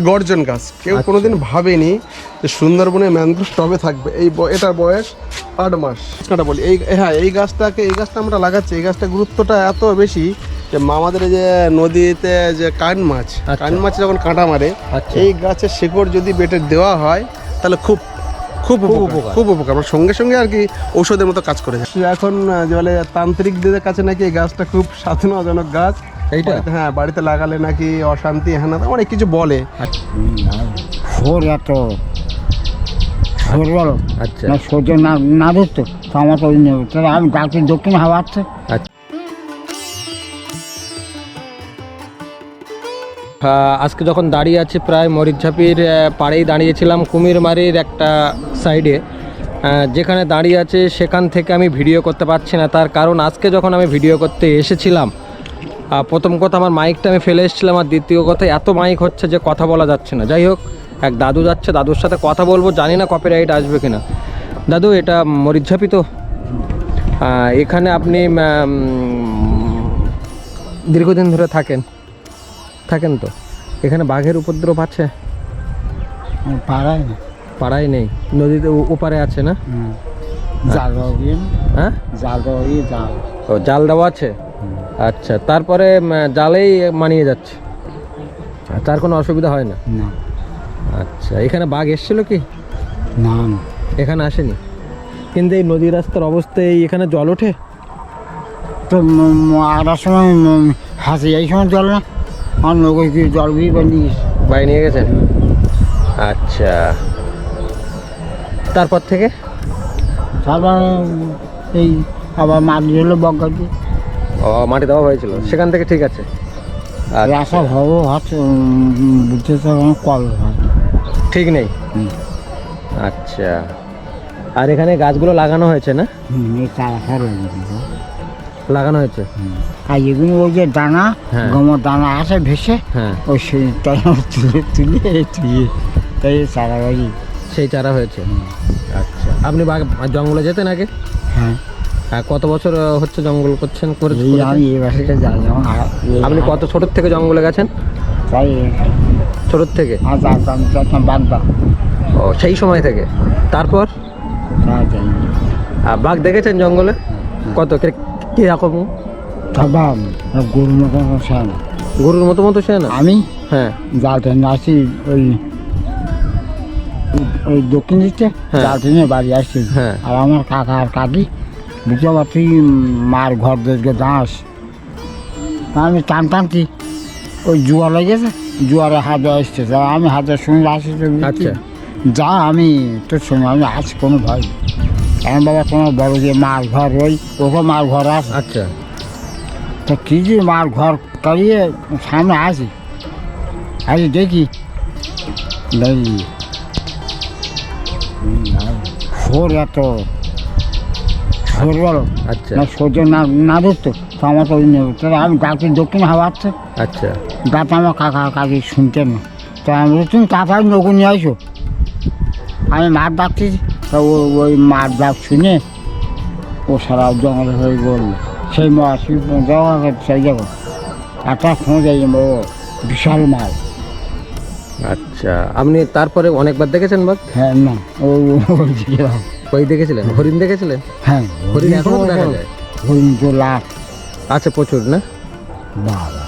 গর্জন গাছ। কেউ কোনোদিন ভাবেনি যে সুন্দরবনে ম্যানগ্রোভ টবে থাকবে। এই ব- এটার বয়স আট মাস। এটা বলি এই হ্যাঁ এই গাছটাকে এই গাছটা আমরা লাগাচ্ছি। এই গাছটা গুরুত্বটা এত বেশি যে আমাদের এই যে নদীতে যে কান মাছ আচ্ছা। কান মাছ যখন কাঁটা মারে আচ্ছা। এই গাছের শিকড় যদি বেটে দেওয়া হয় তাহলে খুব খুব উপকার। খুব উপকার। আমরা সঙ্গে সঙ্গে আর কি ঔষধের মতো কাজ করে যায় এখন যে বলে তান্ত্রিকদের কাছে নাকি এই গাছটা খুব সাধনাজনক গাছ। এইটা? হ্যাঁ বাড়িতে লাগালে নাকি অশান্তি হ্যাঁ না অনেক কিছু বলে। সোর এত সোর বলো। আচ্ছা। না সহ্য না না ধরতো তো আমার তো তাহলে আমি ডাক্তার দক্ষিণ হাওয়া আছে আচ্ছা। আজকে যখন দাঁড়িয়ে আছি প্রায় মরিচঝাপির পাড়েই দাঁড়িয়েছিলাম কুমিরমারির একটা সাইডে। যেখানে দাঁড়িয়ে আছে সেখান থেকে আমি ভিডিও করতে পারছি না। তার কারণ আজকে যখন আমি ভিডিও করতে এসেছিলাম প্রথম কথা আমার মাইকটা আমি ফেলে এসেছিলাম আর দ্বিতীয় কথা এত মাইক হচ্ছে যে কথা বলা যাচ্ছে না। যাই হোক এক দাদু যাচ্ছে দাদুর সাথে কথা বলব জানি না কপিরাইট আসবে কিনা। দাদু এটা মরিচঝাপি তো? এখানে আপনি দীর্ঘদিন ধরে থাকেন থাকেন তো? এখানে বাঘের উপদ্রব আছে? পাড়ায় না। পাড়ায় নেই নদীতে ও- ওপারে আছে না। জাল হ্যাঁ? জাল জাল। ও জাল দেওয়া আছে? আচ্ছা তারপরে জালেই মানিয়ে যাচ্ছে। তার কোনো অসুবিধা হয় না? না। আচ্ছা এখানে বাঘ এসেছিল কি? না না। এখানে আসেনি? কিন্তু এই নদী রাস্তার অবস্থায় এই এখানে জল ওঠে? তো আটার সময় হাসি এই সময় জল না? আমার নৌকো কি জল বানিয়ে বাড়ি নিয়ে গেছেন আচ্ছা। তারপর থেকে? তারপর এই আবার মাছ হলো ও মাটি দেওয়া হয়েছিল। সেখান থেকে ঠিক আছে। রাস্তা বুঝতে কল ঠিক নেই। আচ্ছা। আর এখানে গাছগুলো লাগানো হয়েছে না? লাগানো হয়েছে? আর এগুলো ওই যে দানা হ্যাঁ। গমের দানা আছে ভেসে হ্যাঁ। ওই সেই তুলে তুলে তুলে তাই চারা সেই চারা হয়েছে। আচ্ছা। আপনি জঙ্গলে যেতেন আগে? হ্যাঁ। কত বছর হচ্ছে জঙ্গল করছেন করে আমি এই বাসাটা যাই আপনি কত ছোটোর থেকে জঙ্গলে গেছেন? তাই ছোটোর থেকে? ও সেই সময় থেকে। তারপর? বাঘ দেখেছেন জঙ্গলে? কত কে- কীরকম তারপর গরু মতন সে না। গরুর মতো মতো সে না? আমি? হ্যাঁ। আসি ওই ওই দক্ষিণ দিকতে হ্যাঁ। বাড়ি আসছি হ্যাঁ। আর আমার কাকা আর কাকি পারছি মার ঘর দেখে দাঁস আমি টান টানছি ওই জুয়া লেগেছে জুয়ারে হাতে আসছে। তা আমি হাতের সঙ্গে আসি আচ্ছা। যা আমি তোর সঙ্গে আমি আছি কোনো ভয় নেই। বাবা কোনো বড় যে মার ঘর ওই ওকে মার ঘর আছে। আচ্ছা। তো কি যে মার ঘর কাড়িয়ে সামনে আসি। আসি দেখি। দেখি। সোর এত। সোর বলো। আচ্ছা। না সহ্য না না ধরতো তো আমার তো নেব তাহলে আমি ডাক্তার দক্ষিণ হাওয়া আছে আচ্ছা। দাঁত আমার কাকা কাকি শুনতেন না। তো আমি তুমি কাকার নৌকো নিয়ে আসো। আমি মাঠ ডাকছি তো ওই মাঠ ডাক শুনে ও সারা জঙ্গল হয়ে গেল। সেই মাছ সেই যাব একটা খোঁজ বিশাল মাল। আচ্ছা আপনি তারপরে অনেকবার দেখেছেন বাঘ? হ্যাঁ না ও ওই দেখেছিলেন? হরিণ দেখেছিলেন? হ্যাঁ হরিণ এখনও তো দেখা যায়? হরিণ তো লাখ। আছে প্রচুর না? বাবা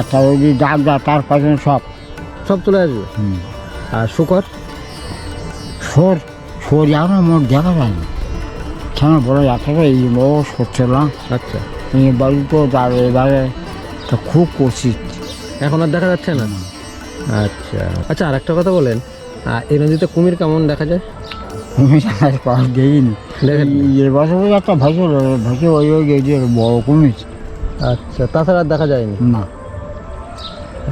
একটা ওই যে ডাক তার পাশে সব। সব চলে আসবে? আর শুকর? সোর সোর এখন মোট দেখা যায় না। কেন বড় যাত্রা এই ও সরছিলাম আচ্ছা। এই বাড়ি তো তার এবারে তো খুব কষি এখন আর দেখা যাচ্ছে না? আচ্ছা। আচ্ছা আর একটা কথা বলেন এই নদীতে কুমির কেমন দেখা যায়? তুমি আর পাশ দেখিনি দেখেন এ বছর একটা ভেসে ভেসে ওই ওই গেছে বড় কমিস আচ্ছা তাছাড়া দেখা যায়নি? না।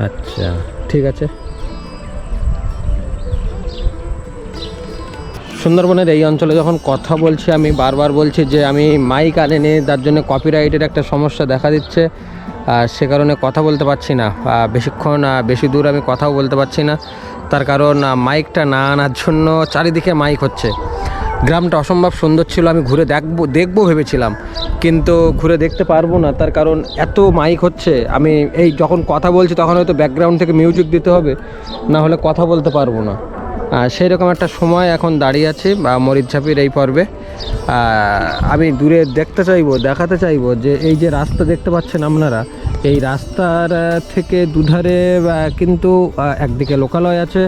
আচ্ছা ঠিক আছে। সুন্দরবনের এই অঞ্চলে যখন কথা বলছি আমি বারবার বলছি যে আমি মাইক আনেনি যার জন্য কপিরাইটের একটা সমস্যা দেখা দিচ্ছে। সে কারণে কথা বলতে পারছি না। বেশিক্ষণ বেশি দূর আমি কথাও বলতে পারছি না। তার কারণ মাইকটা না আনার জন্য চারিদিকে মাইক হচ্ছে। গ্রামটা অসম্ভব সুন্দর ছিল, আমি ঘুরে দেখব দেখব ভেবেছিলাম। কিন্তু ঘুরে দেখতে পারব না, তার কারণ এত মাইক হচ্ছে। আমি এই যখন কথা বলছি, তখন হয়তো ব্যাকগ্রাউন্ড থেকে মিউজিক দিতে হবে, না হলে কথা বলতে পারব না। সেই রকম একটা সময় এখন দাঁড়িয়ে আছে বা মরিচঝাপির এই পর্বে। আমি দূরে দেখতে চাইব, দেখাতে চাইব যে এই যে রাস্তা দেখতে পাচ্ছেন আপনারা, এই রাস্তার থেকে দুধারে কিন্তু একদিকে লোকালয় আছে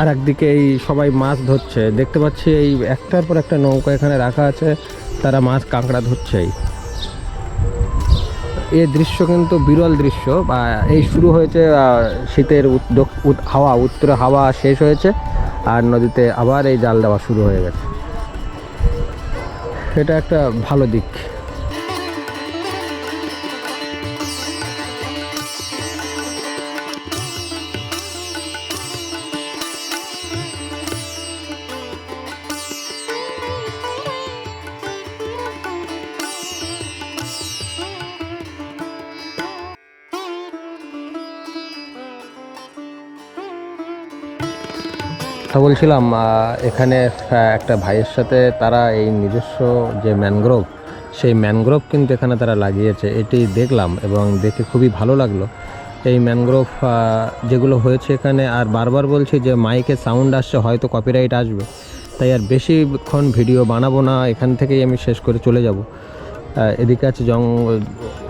আর একদিকে এই সবাই মাছ ধরছে। দেখতে পাচ্ছি এই একটার পর একটা নৌকা এখানে রাখা আছে, তারা মাছ কাঁকড়া ধরছেই। এ দৃশ্য কিন্তু বিরল দৃশ্য, বা এই শুরু হয়েছে শীতের হাওয়া, উত্তরে হাওয়া শেষ হয়েছে, আর নদীতে আবার এই জাল দেওয়া শুরু হয়ে গেছে। এটা একটা ভালো দিক। কথা বলছিলাম এখানে একটা ভাইয়ের সাথে তারা এই নিজস্ব যে ম্যানগ্রোভ, সেই ম্যানগ্রোভ কিন্তু এখানে তারা লাগিয়েছে। এটি দেখলাম এবং দেখে খুবই ভালো লাগল। এই ম্যানগ্রোভ যেগুলো হয়েছে এখানে, আর বারবার বলছি যে মাইকে সাউন্ড আসছে, হয়তো কপিরাইট আসবে। তাই আর বেশিক্ষণ ভিডিও বানাবো না, এখান থেকেই আমি শেষ করে চলে যাব। এদিকে আছে জং,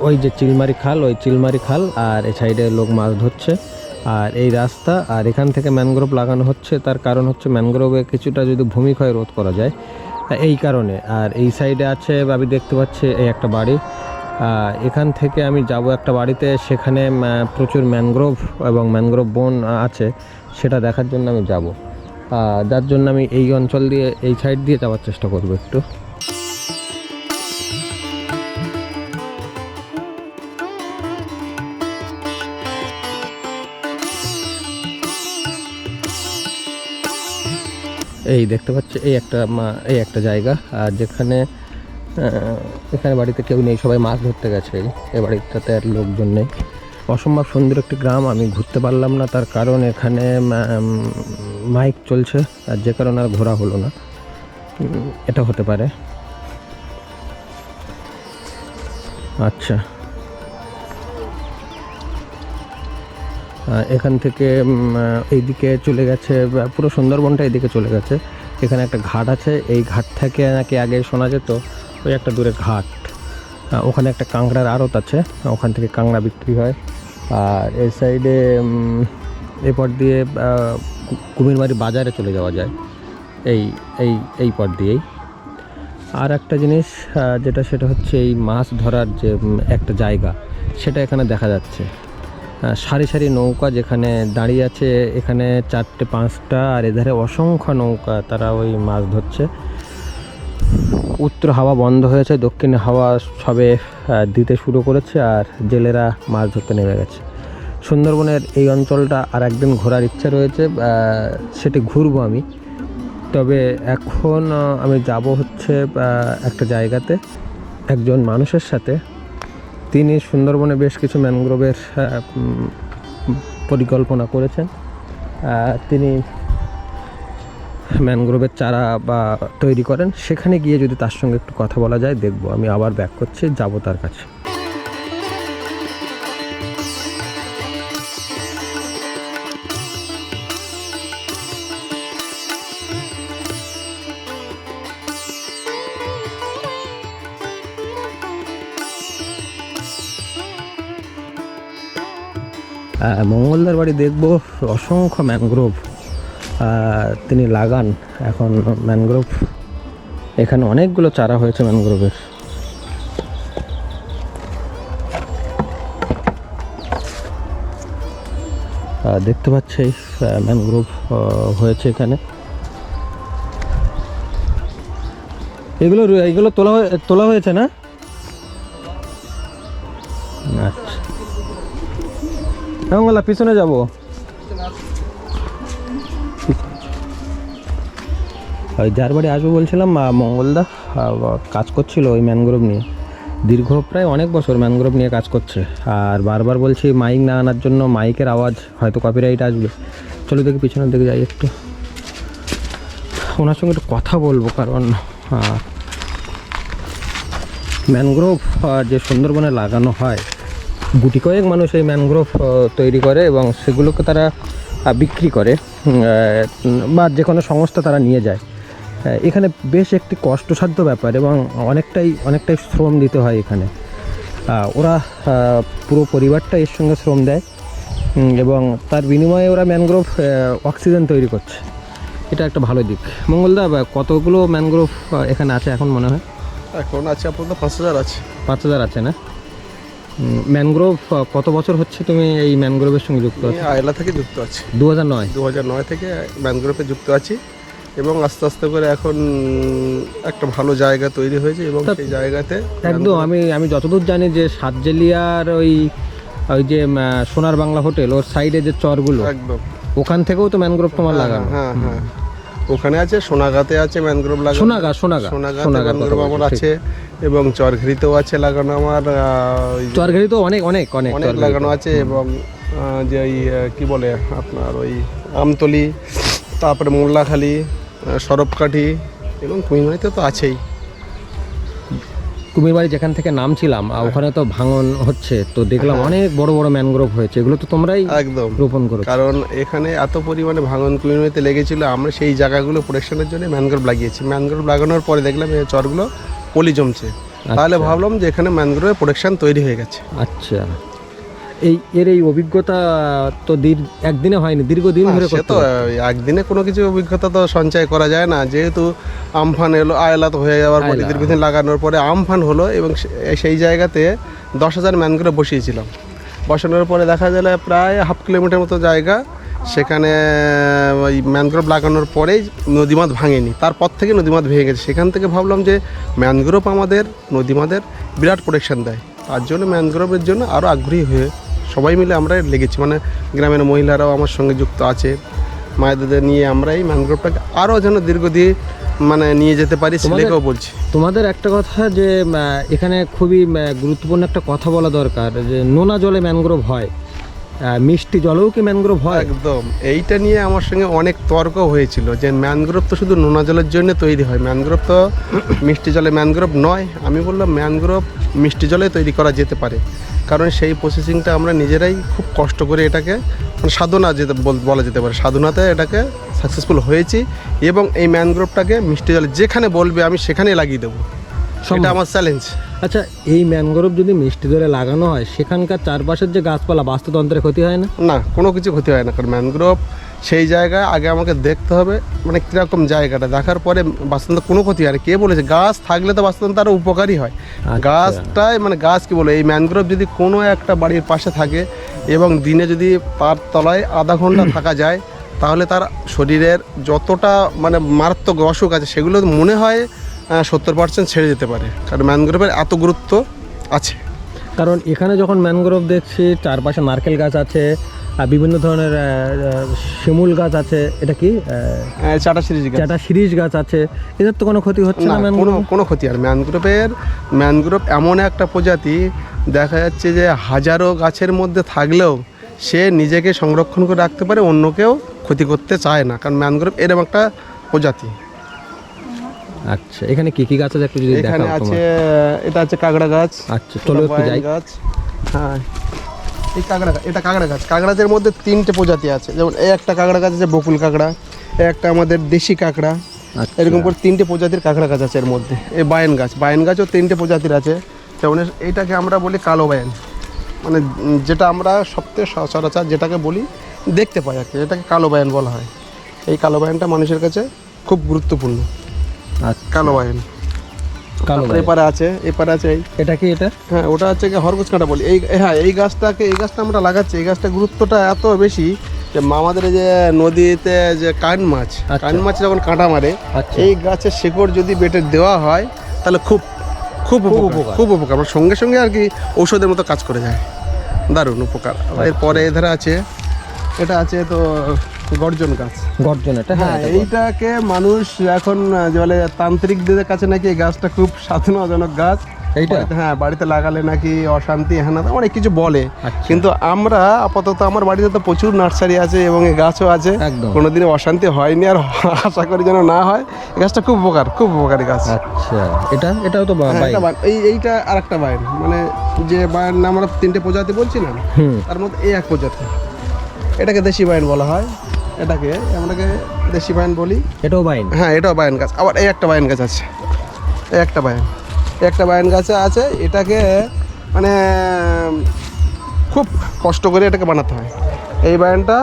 ওই যে চিলমারি খাল, ওই চিলমারি খাল, আর এ সাইডে লোক মাছ ধরছে। আর এই রাস্তা আর এখান থেকে ম্যানগ্রোভ লাগানো হচ্ছে, তার কারণ হচ্ছে ম্যানগ্রোভে কিছুটা যদি ভূমিক্ষয় রোধ করা যায়, এই কারণে। আর এই সাইডে আছে, আমি দেখতে পাচ্ছি এই একটা বাড়ি। এখান থেকে আমি যাব একটা বাড়িতে, সেখানে প্রচুর ম্যানগ্রোভ এবং ম্যানগ্রোভ বন আছে, সেটা দেখার জন্য আমি যাব। যার জন্য আমি এই অঞ্চল দিয়ে, এই সাইড দিয়ে যাওয়ার চেষ্টা করব একটু। এই দেখতে পাচ্ছি, এই একটা এই একটা জায়গা। আর যেখানে এখানে বাড়িতে কেউ নেই, সবাই মাছ ধরতে গেছে। এই বাড়িটাতে আর লোকজন নেই। অসম্ভব সুন্দর একটি গ্রাম, আমি ঘুরতে পারলাম না, তার কারণ এখানে মাইক চলছে, আর যে কারণে আর ঘোরা হলো না। এটা হতে পারে। আচ্ছা। এখান থেকে এইদিকে চলে গেছে পুরো সুন্দরবনটা এদিকে চলে গেছে। এখানে একটা ঘাট আছে এই ঘাট থেকে নাকি আগে শোনা যেত ওই একটা দূরে ঘাট। ওখানে একটা কাঁকড়ার আড়ত আছে ওখান থেকে কাঁকড়া বিক্রি হয়। আর এই সাইডে এপর দিয়ে আহ, কু- কুমিরমারি বাজারে চলে যাওয়া যায়। এই এই এই পথ দিয়েই। আর একটা জিনিস যেটা সেটা হচ্ছে এই মাছ ধরার যে একটা জায়গা সেটা এখানে দেখা যাচ্ছে। সারি সারি নৌকা যেখানে দাঁড়িয়ে আছে, এখানে চারটে, পাঁচটা আর এধারে অসংখ্য নৌকা তারা ওই মাছ ধরছে। উত্তর হাওয়া বন্ধ হয়েছে, দক্ষিণে হাওয়া সবে দিতে শুরু করেছে আর জেলেরা মাছ ধরতে নেমে গেছে। সুন্দরবনের এই অঞ্চলটা আর একদিন ঘোরার ইচ্ছা রয়েছে সেটি ঘুরবো আমি। তবে এখন আমি যাব হচ্ছে একটা জায়গাতে, একজন মানুষের সাথে। তিনি সুন্দরবনে বেশ কিছু ম্যানগ্রোভের পরিকল্পনা করেছেন। তিনি ম্যানগ্রোভের চারা বা তৈরি করেন। সেখানে গিয়ে যদি তার সঙ্গে একটু কথা বলা যায়, দেখব। আমি আবার ব্যাক করছি, যাব তার কাছে। মঙ্গলদার বাড়ি দেখব, অসংখ্য ম্যানগ্রোভ তিনি লাগান এখন ম্যানগ্রোভ এখানে অনেকগুলো চারা হয়েছে ম্যানগ্রোভের দেখতে পাচ্ছি ম্যানগ্রোভ হয়েছে এখানে। এগুলো এগুলো তোলা তোলা হয়েছে না? মঙ্গলা পিছনে যাব। ওই যার বাড়ি আসব বলছিলাম আহ, মঙ্গলদা কাজ করছিল ওই ম্যানগ্রোভ নিয়ে। দীর্ঘ প্রায় অনেক বছর ম্যানগ্রোভ নিয়ে কাজ করছে। আর বারবার বলছি মাইক না আনার জন্য মাইকের আওয়াজ হয়তো কপিরাইট আসবে। চলো দেখি পিছনের দিকে যাই একটু। ওনার সঙ্গে একটু কথা বলব কারণ ম্যানগ্রোভ যে সুন্দরবনে লাগানো হয় গুটি কয়েক মানুষ এই ম্যানগ্রোভ তৈরি করে এবং সেগুলোকে তারা বিক্রি করে বা যে কোনো সংস্থা তারা নিয়ে যায়। এখানে বেশ একটি কষ্টসাধ্য ব্যাপার এবং অনেকটাই অনেকটাই শ্রম দিতে হয় এখানে। ওরা পুরো পরিবারটা এর সঙ্গে শ্রম দেয় এবং তার বিনিময়ে ওরা ম্যানগ্রোভ অক্সিজেন তৈরি করছে। এটা একটা ভালো দিক। মঙ্গলদা কতগুলো ম্যানগ্রোভ এখানে আছে এখন মনে হয়? এখন আছে আপাতত পাঁচ হাজার আছে। পাঁচ হাজার আছে না? ম্যানগ্রোভ কত বছর হচ্ছে তুমি এই ম্যানগ্রোভের সঙ্গে যুক্ত আছো? আয়লা থেকে যুক্ত আছি। দু হাজার নয়। দু হাজার নয় থেকে ম্যানগ্রোভে যুক্ত আছি এবং আস্তে আস্তে করে এখন একটা ভালো জায়গা তৈরি হয়েছে এবং সেই জায়গাতে একদম আমি আমি যতদূর জানি যে সাতজেলিয়ার ওই ওই যে সোনার বাংলা হোটেল ওর সাইডে যে চরগুলো একদম। ওখান থেকেও তো ম্যানগ্রোভ তোমার লাগানো। হ্যাঁ হ্যাঁ। ওখানে আছে সোনাগাতে আছে ম্যানগ্রোভ লাগানো। সোনাগা সোনাগা সোনাগার ম্যানগ্রোভ আমার আছে। এবং চরঘেরিতেও আছে লাগানো আমার তো অনেক অনেক অনেক অনেক লাগানো আছে এবং যে ওই কি বলে আপনার ওই আমতলি তারপরে মোল্লাখালি সরবকাঠি এবং কুমিরমারিতে তো আছেই। কুমিরবাড়ি যেখান থেকে নামছিলাম আর ওখানে তো ভাঙন হচ্ছে তো দেখলাম অনেক বড় বড় ম্যানগ্রোভ হয়েছে এগুলো তো তোমরাই একদম। রোপণ করো কারণ এখানে এত পরিমাণে ভাঙন কুমিরমারিতে লেগেছিল আমরা সেই জায়গাগুলো প্রোটেকশনের জন্য ম্যানগ্রোভ লাগিয়েছি। ম্যানগ্রোভ লাগানোর পরে দেখলাম এই চরগুলো পলি জমছে। তাহলে ভাবলাম যে এখানে ম্যানগ্রোভের প্রোটেকশন তৈরি হয়ে গেছে। আচ্ছা। এই এর এই অভিজ্ঞতা তো দীর একদিনে হয়নি দীর্ঘদিন ধরে সে তো একদিনে কোনো কিছু অভিজ্ঞতা তো সঞ্চয় করা যায় না। যেহেতু আমফান এলো আয়লা তো হয়ে যাওয়ার পরে দীর্ঘদিন লাগানোর পরে আমফান হলো এবং সেই জায়গাতে দশ হাজার ম্যানগ্রোভ বসিয়েছিলাম। বসানোর পরে দেখা গেল প্রায় হাফ কিলোমিটার মতো জায়গা। সেখানে ওই ম্যানগ্রোভ লাগানোর পরেই নদীমাত ভাঙেনি। তারপর থেকে নদীমাত ভেঙে গেছে। সেখান থেকে ভাবলাম যে ম্যানগ্রোভ আমাদের নদীমাদের বিরাট প্রোটেকশান দেয়। তার জন্য ম্যানগ্রোভের জন্য আরও আগ্রহী হয়ে সবাই মিলে আমরা লেগেছি। মানে গ্রামের মহিলারাও আমার সঙ্গে যুক্ত আছে। মায়েদের নিয়ে আমরা এই ম্যানগ্রোভটাকে আরও যেন দীর্ঘদিন মানে নিয়ে যেতে পারি ছেলেকেও বলছি। তোমাদের একটা কথা যে এখানে খুবই গুরুত্বপূর্ণ একটা কথা বলা দরকার যে নোনা জলে ম্যানগ্রোভ হয়। মিষ্টি জলেও কি ম্যানগ্রোভ হয়? একদম। এইটা নিয়ে আমার সঙ্গে অনেক তর্ক হয়েছিল যে ম্যানগ্রোভ তো শুধু নোনা জলের জন্য তৈরি হয়। ম্যানগ্রোভ তো মিষ্টি জলে ম্যানগ্রোভ নয়। আমি বললাম ম্যানগ্রোভ মিষ্টি জলে তৈরি করা যেতে পারে। কারণ সেই প্রসেসিংটা আমরা নিজেরাই খুব কষ্ট করে এটাকে মানে সাধনা যেতে বলা যেতে পারে। সাধনাতে এটাকে সাকসেসফুল হয়েছি এবং এই ম্যানগ্রোভটাকে মিষ্টি জলে যেখানে বলবে আমি সেখানে লাগিয়ে দেবো। সেটা আমার চ্যালেঞ্জ আচ্ছা এই ম্যানগ্রোভ যদি মিষ্টি জলে লাগানো হয় সেখানকার চারপাশের যে গাছপালা বাস্তুতন্ত্রের ক্ষতি হয় না? না কোনো কিছু ক্ষতি হয় না কারণ ম্যানগ্রোভ সেই জায়গায় আগে আমাকে দেখতে হবে মানে কীরকম জায়গাটা দেখার পরে বাস্তুতন্ত্র কোনো ক্ষতি হয় না। কে বলেছে? গাছ থাকলে তো বাস্তুতন্ত্র আরও উপকারী হয়। আচ্ছা। গাছটাই মানে গাছ কী বলে এই ম্যানগ্রোভ যদি কোনো একটা বাড়ির পাশে থাকে এবং দিনে যদি তার তলায় আধা ঘণ্টা থাকা যায় তাহলে তার শরীরের যতটা মানে মারাত্মক অসুখ আছে সেগুলো মনে হয় সত্তর পার্সেন্ট ছেড়ে যেতে পারে। কারণ ম্যানগ্রোভের এত গুরুত্ব আছে। কারণ এখানে যখন ম্যানগ্রোভ দেখছি চারপাশে নারকেল গাছ আছে আর বিভিন্ন ধরনের শিমুল গাছ আছে এটা কি? আহ, চাটা সিরিজ গাছ। চাটা শিরিষ গাছ আছে। এদের তো কোনো ক্ষতি হচ্ছে না না কোনো কোনো ক্ষতি আর ম্যানগ্রোভের ম্যানগ্রোভ এমন একটা প্রজাতি দেখা যাচ্ছে যে হাজারো গাছের মধ্যে থাকলেও সে নিজেকে সংরক্ষণ করে রাখতে পারে অন্যকেও ক্ষতি করতে চায় না। কারণ ম্যানগ্রোভ এরকম একটা প্রজাতি। আচ্ছা এখানে কি কি গাছ আছে একটু যদি এখানে আছে এটা আছে কাঁকড়া গাছ আচ্ছা চলো একটু যাই। গাছ। হ্যাঁ। এই কাঁকড়া এটা কাঁকড়া গাছ। কাঁকড়াদের মধ্যে তিনটে প্রজাতি আছে। যেমন এই একটা কাঁকড়া গাছ আছে বকুল কাঁকড়া একটা আমাদের দেশি কাঁকড়া। আচ্ছা। এরকম করে তিনটে প্রজাতির কাঁকড়া গাছ আছে এর মধ্যে। এই বায়ান গাছ। বায়ান গাছও তিনটে প্রজাতির আছে। যেমন এইটাকে আমরা বলি কালো বায়ান। মানে যেটা আমরা সবথেকে সচরাচর যেটাকে বলি দেখতে পাই আর কি। এটাকে কালো বায়ান বলা হয়। এই কালো বায়নটা মানুষের কাছে খুব গুরুত্বপূর্ণ। কালো বায়ান কালো এপারে আছে এপারে আছে এই। এটা কি এটা? হ্যাঁ ওটা হচ্ছে কি হরগোজ কাঁটা বলি। এই হ্যাঁ এই গাছটাকে এই গাছটা আমরা লাগাচ্ছি এই গাছটা গুরুত্বটা এত বেশি যে আমাদের যে নদীতে যে কান মাছ আচ্ছা। কান মাছ যখন কাঁটা মারে আচ্ছা। এই গাছের শেকড় যদি বেটে দেওয়া হয় তাহলে খুব খুব উপকার। খুব উপকার। আমার সঙ্গে সঙ্গে আর কি ঔষধের মতো কাজ করে যায় দারুণ উপকার। এরপরে এধারে আছে এটা আছে তো গর্জন গাছ। গর্জন এটা হ্যাঁ হ্যাঁ। এইটাকে মানুষ এখন যে বলে তান্ত্রিকদের কাছে নাকি এই গাছটা খুব সাধনাজনক গাছ। এইটা? হ্যাঁ বাড়িতে লাগালে নাকি অশান্তি হ্যাঁ অনেক কিছু বলে। আচ্ছা। কিন্তু আমরা আপাতত আমার বাড়িতে তো প্রচুর নার্সারি আছে এবং এই গাছও আছে। কোনোদিনও অশান্তি হয়নি আর আশা করি যেন না হয়। এই গাছটা খুব উপকার খুব উপকারী গাছ। আচ্ছা এটা এটাও তো হ্যাঁ, এই এইটা আর একটা বাইন মানে যে বাইন আমরা তিনটে প্রজাতি বলছিলাম তার মধ্যে এই এক প্রজাতি। এটাকে দেশি বাইন বলা হয়। এটাকে আমরাকে দেশি বাইন বলি। এটাও বাইন হ্যাঁ এটাও বায়ান গাছ। আবার এই একটা বায়ান গাছ আছে। এই একটা বায়ান এই একটা বায়ান গাছ আছে এটাকে মানে খুব কষ্ট করে এটাকে বানাতে হয়। এই বায়ানটা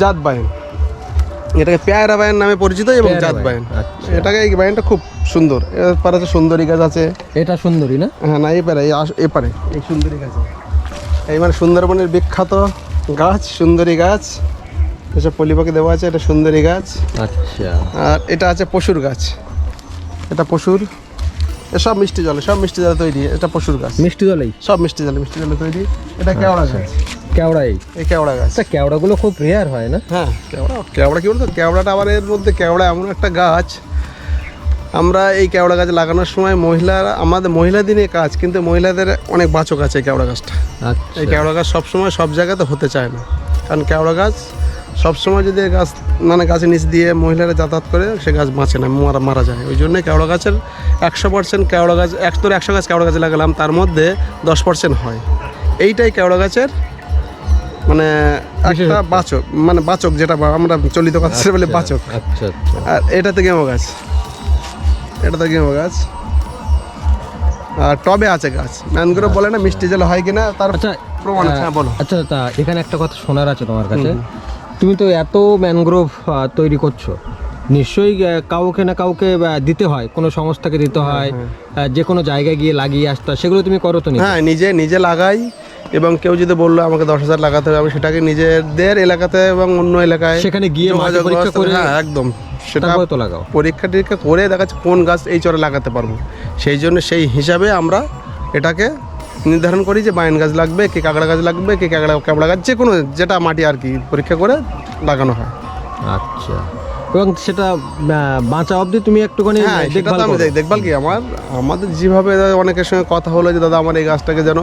জাত বায়ান এটাকে পেয়ারা বায়ান নামে পরিচিত এবং জাত বায়ান, আচ্ছা। এটাকে এই বায়ানটা খুব সুন্দর। এরপর আছে সুন্দরী গাছ আছে। এটা সুন্দরী না? হ্যাঁ না এপারে এই এপারে এই সুন্দরী গাছ। এই মানে সুন্দরবনের বিখ্যাত গাছ সুন্দরী গাছ। এসব পলিপাকে দেওয়া আছে এটা সুন্দরী গাছ। আচ্ছা। আর এটা আছে পশুর গাছ। এটা পশুর সব মিষ্টি জলে সব মিষ্টি জলে তৈরি এটা পশুর গাছ। মিষ্টি জলেই? সব মিষ্টি জলে মিষ্টি জলে তৈরি। এটা কেওড়া গাছ। কেওড়াই? এই কেওড়া গাছ। আচ্ছা কেওড়াগুলো খুব রেয়ার হয় না? হ্যাঁ কেওড়া কেওড়া কি বলতো? কেওড়াটা আবার এর মধ্যে কেওড়া এমন একটা গাছ। আমরা এই কেওড়া গাছ লাগানোর সময় মহিলারা আমাদের মহিলা দিনে কাজ কিন্তু মহিলাদের অনেক বাচক আছে এই কেওড়া গাছটা। আচ্ছা। এই কেওড়া গাছ সবসময় সব জায়গাতে হতে চায় না। কারণ কেওড়া গাছ সবসময় যদি গাছ মানে গাছের নিচ দিয়ে মহিলারা যাতায়াত করে সে গাছ বাঁচে না মারা মারা যায়। ওই জন্য কেওড়া গাছের একশো পার্সেন্ট কেওড়া গাছ একশো একশো গাছ কেওড়া গাছ লাগালাম তার মধ্যে দশ পার্সেন্ট হয়। এইটাই কেওড়া গাছের মানে একটা বাচক মানে বাচক যেটা আমরা চলিত কথা বলে বাচক। আচ্ছা আচ্ছা। আর এটা তো গেমো গাছ। এটা তো গেমো গাছ। আর টবে আছে গাছ। ম্যানগ্রোভ বলে না মিষ্টি জল হয় কিনা তার আচ্ছা প্রমাণ আছে। হ্যাঁ বলো। আচ্ছা তা এখানে একটা কথা শোনার আছে তোমার কাছে। তুমি তো এত ম্যানগ্রোভ তৈরি করছ। নিশ্চয়ই কাউকে না কাউকে দিতে হয়। কোনো সংস্থাকে দিতে হয় আহ, যে কোনো জায়গায় গিয়ে লাগিয়ে আসতে হয়। সেগুলো তুমি করো তো নি হ্যাঁ নিজে নিজে লাগাই এবং কেউ যদি বলল আমাকে দশ হাজার লাগাতে হবে আমি সেটাকে নিজেদের এলাকাতে এবং অন্য এলাকায় সেখানে গিয়ে পরীক্ষা করে হ্যাঁ একদম। সেটা তো লাগাও। পরীক্ষা টরীক্ষা করে দেখাচ্ছে কোন গাছ এই চরে লাগাতে পারব। সেই জন্য সেই হিসাবে আমরা এটাকে নির্ধারণ করি যে বাইন গাছ লাগবে কে কাঁকড়া গাছ লাগবে কে কাঁকড়া কাঁকড়া গাছ যে কোনো যেটা মাটি আর কি পরীক্ষা করে লাগানো হয়। আচ্ছা। এবং সেটা বাঁচা অবধি তুমি একটুখানি হ্যাঁ দেখভাল আমি। দেখভাল কি? আমার আমাদের যেভাবে অনেকের সঙ্গে কথা হলো যে দাদা আমার এই গাছটাকে যেন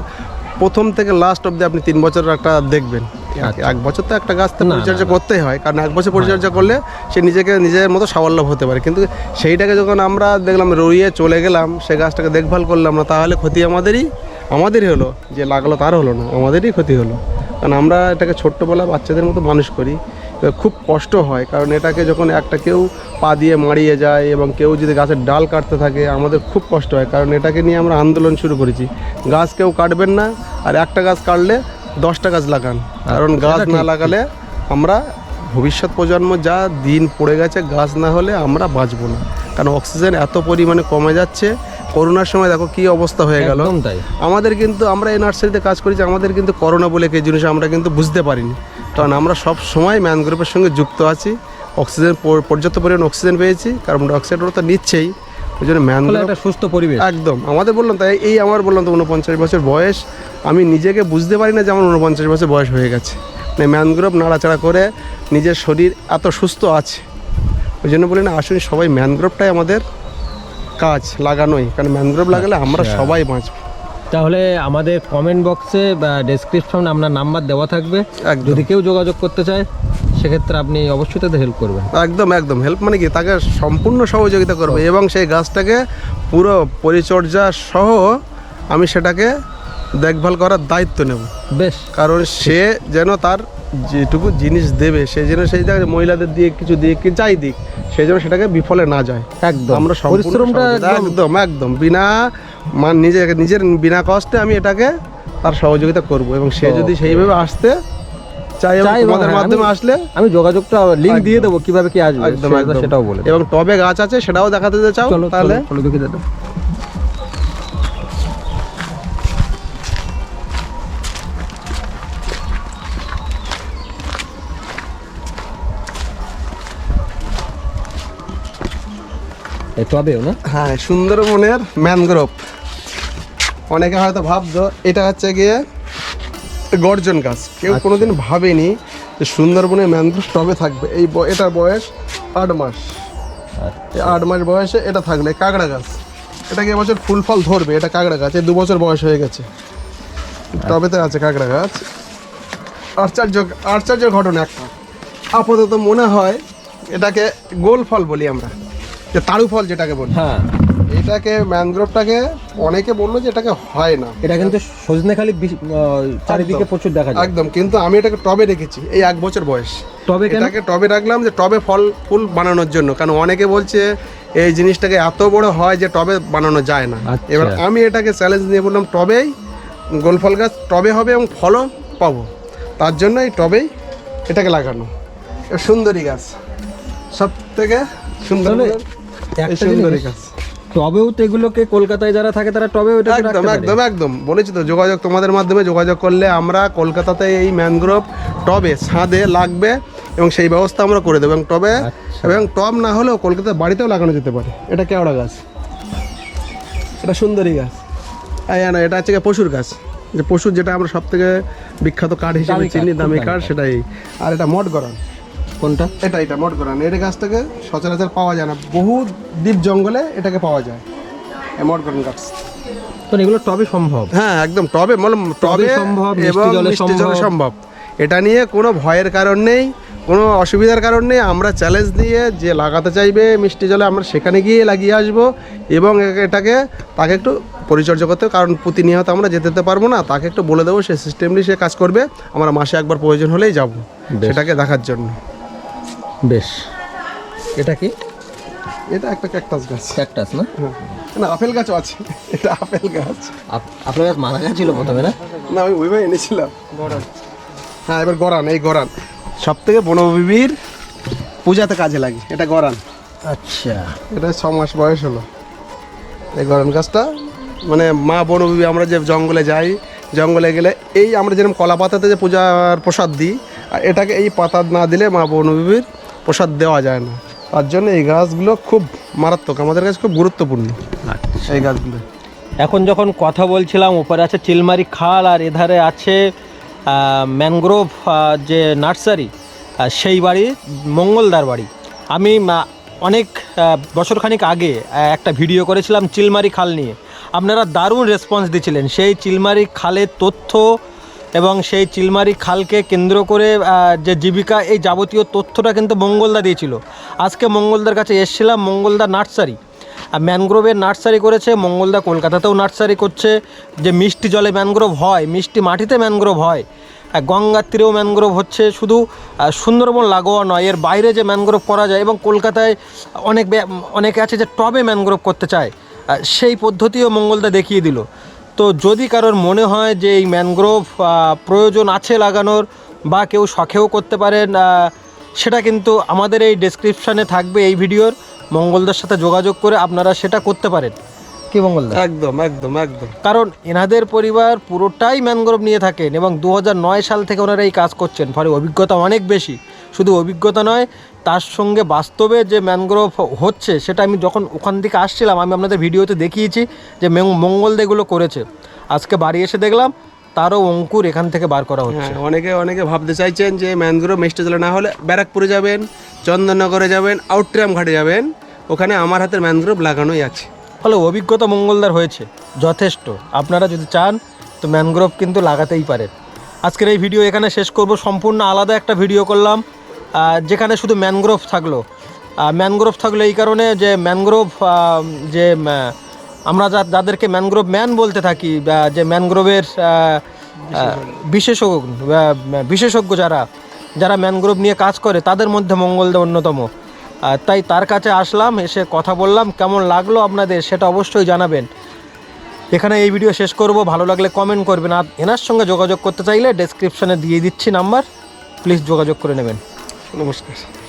প্রথম থেকে লাস্ট অবধি আপনি তিন বছর একটা দেখবেন। এক- এক বছর তো একটা গাছ তো আচ্ছা। পরিচর্যা করতেই হয় কারণ এক বছর পরিচর্যা করলে সে নিজেকে নিজের মতো স্বাবলম্ব হতে পারে। কিন্তু সেইটাকে যখন আমরা দেখলাম রইয়ে চলে গেলাম সে গাছটাকে দেখভাল করলাম না তাহলে ক্ষতি আমাদেরই আমাদেরই হলো। যে লাগল তার হলো না আমাদেরই ক্ষতি হলো। কারণ আমরা এটাকে ছোট্টবেলা বাচ্চাদের মতো মানুষ করি। খুব কষ্ট হয় কারণ এটাকে যখন একটা কেউ পা দিয়ে মারিয়ে যায় এবং কেউ যদি গাছের ডাল কাটতে থাকে আমাদের খুব কষ্ট হয়। কারণ এটাকে নিয়ে আমরা আন্দোলন শুরু করেছি। গাছ কেউ কাটবেন না আর একটা গাছ কাটলে দশটা গাছ লাগান। কারণ গাছ না লাগালে আমরা ভবিষ্যৎ প্রজন্ম যা দিন পড়ে গেছে গাছ না হলে আমরা বাঁচবো না। কারণ অক্সিজেন এত পরিমাণে কমে যাচ্ছে করোনার সময় দেখো কী অবস্থা হয়ে গেল। তাই। আমাদের কিন্তু আমরা এই নার্সারিতে কাজ করেছি আমাদের কিন্তু করোনা বলে কি জিনিস আমরা কিন্তু বুঝতে পারিনি। কারণ আমরা সব সময় ম্যানগ্রোভের সঙ্গে যুক্ত আছি অক্সিজেন পর্যাপ্ত পরিমাণ অক্সিজেন পেয়েছি কার্বন ডাইঅক্সাইড ওরা তো নিচ্ছেই। ওই জন্য ম্যানগ্রোভ একটা সুস্থ পরিবেশ। একদম। আমাদের বললাম তাই এই আমার বললাম তো উনপঞ্চাশ বছর বয়স। আমি নিজেকে বুঝতে পারি না যে আমার উনপঞ্চাশ বছর বয়স হয়ে গেছে। মানে ম্যানগ্রোভ নাড়াচাড়া করে নিজের শরীর এত সুস্থ আছে। ওই জন্য বলি না আসুন সবাই ম্যানগ্রোভটাই আমাদের কাজ লাগানোই। কারণ ম্যানগ্রোভ লাগালে আমরা আচ্ছা। সবাই বাঁচবো। তাহলে আমাদের কমেন্ট বক্সে বা ডেসক্রিপশনে আপনার নাম্বার দেওয়া থাকবে। যদি কেউ যোগাযোগ করতে চায় সেক্ষেত্রে আপনি অবশ্যই তাদের হেল্প করবেন। একদম একদম। হেল্প মানে কি? তাকে সম্পূর্ণ সহযোগিতা করবে এবং সেই গাছটাকে পুরো পরিচর্যা সহ আমি সেটাকে দেখভাল করার দায়িত্ব নেব। বেশ। কারণ সে যেন তার যেটুকু জিনিস দেবে সে যেন সেই জায়গায় মহিলাদের দিয়ে কিছু দিয়ে কি যাই দিক সে যেন সেটাকে বিফলে না যায়। একদম। আমরা পরিশ্রমটা একদম। একদম একদম। বিনা মান নিজের নিজের বিনা কষ্টে আমি এটাকে তার সহযোগিতা করব এবং সে যদি সেইভাবে আসতে চাই তোমাদের হ্যাঁ, মাধ্যমে আসলে আমি যোগাযোগটা লিঙ্ক দিয়ে দেবো কীভাবে কি আসবে সেটাও বলে এবং টবে গাছ আছে সেটাও দেখাতে চাও তাহলে? চলো, দেখি দাদা টবেও না? হ্যাঁ সুন্দরবনের ম্যানগ্রোভ অনেকে হয়তো ভাবছ এটা হচ্ছে গিয়ে গর্জন গাছ। কেউ আচ্ছা। কোনোদিন ভাবেনি যে সুন্দরবনে ম্যানগ্রোভ টবে থাকবে। এই এটার বয়স আট মাস। এই আট মাস বয়সে এটা থাকলে কাঁকড়া গাছ। এটাকে এবছর ফুল ফল ধরবে এটা কাঁকড়া গাছ। এই দু বছর বয়স হয়ে গেছে। টবেতে আছে কাঁকড়া গাছ। আশ্চর্য আশ্চর্য ঘটনা একটা। আপাতত মনে হয় এটাকে গোল ফল বলি আমরা। যে তাড়ু ফল যেটাকে বলি। হ্যাঁ। এটাকে ম্যানগ্রোভটাকে অনেকে বলল যে এটাকে হয় না। এটা কিন্তু সজনে খালি চারিদিকে প্রচুর দেখা যায়। একদম কিন্তু আমি এটাকে টবে রেখেছি এই এক বছর বয়স। কেন? এটাকে টবে রাখলাম যে টবে ফল ফুল বানানোর জন্য কারণ অনেকে বলছে এই জিনিসটাকে এত বড় হয় যে টবে বানানো যায় না। আচ্ছা। এবার আমি এটাকে চ্যালেঞ্জ নিয়ে বললাম টবেই গোল ফল গাছ টবে হবে এবং ফলও পাবো। তার জন্য এই টবেই এটাকে লাগানো। সুন্দরী গাছ সব থেকে সুন্দর সুন্দরী গাছ। টবেও তো এগুলোকে কলকাতায় যারা থাকে তারা টবেও এটা একদম একদম একদম। বলেছি তো যোগাযোগ তোমাদের মাধ্যমে যোগাযোগ করলে আমরা কলকাতাতে এই ম্যানগ্রোভ টবে ছাদে লাগবে এবং সেই ব্যবস্থা আমরা করে দেবো। এবং টবে আচ্ছা। এবং টব না হলেও কলকাতার বাড়িতেও লাগানো যেতে পারে। এটা কেওড়া গাছ। এটা সুন্দরী গাছ। না এটা হচ্ছে পশুর গাছ। যে পশুর যেটা আমরা সব থেকে বিখ্যাত কাঠ হিসেবে চিনি দামি কাঠ সেটাই। আর এটা মঠ গরান কোনটা? এটা এটা মঠ গরান এটা গাছটাকে সচরাচর পাওয়া যায় না। বহু দ্বীপ জঙ্গলে এটাকে পাওয়া যায়। এই মঠ গাছ। তো এগুলো টবে সম্ভব? হ্যাঁ একদম টবে মানে টবে সম্ভব, মিষ্টি এবং জলে মিষ্টি জলে সম্ভব। এটা নিয়ে কোনো ভয়ের কারণ নেই কোনো অসুবিধার কারণ নেই। আমরা চ্যালেঞ্জ দিয়ে যে লাগাতে চাইবে মিষ্টি জলে আমরা সেখানে গিয়ে লাগিয়ে আসব এবং এটাকে তাকে একটু পরিচর্যা করতে কারণ প্রতিনিয়ত আমরা যেতে যেতে পারব না। তাকে একটু বলে দেবো সে সিস্টেমলি সে কাজ করবে। আমরা মাসে একবার প্রয়োজন হলেই যাব। সেটাকে দেখার জন্য। বেশ। এটা কি? এটা একটা ক্যাকটাস গাছ। ক্যাকটাস না? হ্যাঁ। না আপেল গাছও আছে। এটা আপেল গাছ। আপ- আপনার কাছে মারা গেছিল প্রথমে না? না আমি ওইভাবে এনেছিলাম। গরান। হ্যাঁ এবার গরান এই গরান। সব থেকে বনবিবির পূজাতে কাজে লাগে এটা গরান। আচ্ছা। এটা ছ মাস বয়স হলো। এই গরান গাছটা মানে মা বনবিবি আমরা যে জঙ্গলে যাই জঙ্গলে গেলে এই আমরা যেরকম কলা পাতাতে যে পূজার প্রসাদ দিই আর এটাকে এই পাতা না দিলে মা বনবিবির প্রসাদ দেওয়া যায় না। তার জন্য এই গাছগুলো খুব মারাত্মক আমাদের কাছে খুব গুরুত্বপূর্ণ এই গাছগুলো। এখন যখন কথা বলছিলাম উপরে আছে চিলমারি খাল আর এধারে আছে ম্যানগ্রোভ যে নার্সারি সেই বাড়ি মঙ্গলদার বাড়ি। আমি অনেক বছরখানিক আগে একটা ভিডিও করেছিলাম চিলমারি খাল নিয়ে। আপনারা দারুণ রেসপন্স দিয়েছিলেন সেই চিলমারি খালের তথ্য এবং সেই চিলমারি খালকে কেন্দ্র করে যে জীবিকা, এই যাবতীয় তথ্যটা কিন্তু মঙ্গলদা দিয়েছিল। আজকে মঙ্গলদার কাছে এসেছিলাম, মঙ্গলদা নার্সারি। আর ম্যানগ্রোভের নার্সারি করেছে, মঙ্গলদা কলকাতাতেও নার্সারি করছে। যে মিষ্টি জলে ম্যানগ্রোভ হয়, মিষ্টি মাটিতে ম্যানগ্রোভ হয় গঙ্গার তীরেও ম্যানগ্রোভ হচ্ছে। শুধু সুন্দরবন লাগোয়া নয়, এর বাইরে যে ম্যানগ্রোভ করা যায় এবং কলকাতায় অনেক অনেকে আছে যে টবে ম্যানগ্রোভ করতে চায়। সেই পদ্ধতিও মঙ্গলদা দেখিয়ে দিল। তো যদি কারোর মনে হয় যে এই ম্যানগ্রোভ প্রয়োজন আছে লাগানোর বা কেউ শখেও করতে পারেন সেটা কিন্তু আমাদের এই ডেসক্রিপশানে থাকবে এই ভিডিওর। মঙ্গলদার সাথে যোগাযোগ করে আপনারা সেটা করতে পারেন। কি মঙ্গলদা? একদম একদম একদম। কারণ এনাদের পরিবার পুরোটাই ম্যানগ্রোভ নিয়ে থাকেন এবং দু হাজার নয় সাল থেকে ওনারা এই কাজ করছেন। ফলে অভিজ্ঞতা অনেক বেশি। শুধু অভিজ্ঞতা নয় তার সঙ্গে বাস্তবে যে ম্যানগ্রোভ হচ্ছে সেটা আমি যখন ওখান থেকে আসছিলাম আমি আপনাদের ভিডিওতে দেখিয়েছি যে মেং- মঙ্গলদা এগুলো করেছে। আজকে বাড়ি এসে দেখলাম তারও অঙ্কুর এখান থেকে বার করা হচ্ছে। হ্যাঁ অনেকে অনেকে ভাবতে চাইছেন যে ম্যানগ্রোভ মিষ্টি জলে না হলে ব্যারাকপুরে যাবেন চন্দননগরে যাবেন আউটট্রাম ঘাটে যাবেন ওখানে আমার হাতের ম্যানগ্রোভ লাগানোই আছে। ফলে অভিজ্ঞতা মঙ্গলদার হয়েছে যথেষ্ট। আপনারা যদি চান তো ম্যানগ্রোভ কিন্তু লাগাতেই পারেন। আজকের এই ভিডিও এখানে শেষ করব। সম্পূর্ণ আলাদা একটা ভিডিও করলাম। যেখানে শুধু ম্যানগ্রোভ থাকল। ম্যানগ্রোভ থাকল এই কারণে যে ম্যানগ্রোভ যে আমরা যা যাদেরকে ম্যানগ্রোভ ম্যান বলতে থাকি যে ম্যানগ্রোভের বিশেষজ্ঞ বিশেষজ্ঞ যারা যারা ম্যানগ্রোভ নিয়ে কাজ করে, তাদের মধ্যে মঙ্গলদা অন্যতম। তাই তার কাছে আসলাম, এসে কথা বললাম, কেমন লাগল আপনাদের সেটা অবশ্যই জানাবেন। এখানে এই ভিডিও শেষ করব, ভালো লাগলে কমেন্ট করবেন, আর এনার সঙ্গে যোগাযোগ করতে চাইলে ডেসক্রিপশনে দিয়ে দিচ্ছি নাম্বার প্লিজ যোগাযোগ করে নেবেন। নমস্কার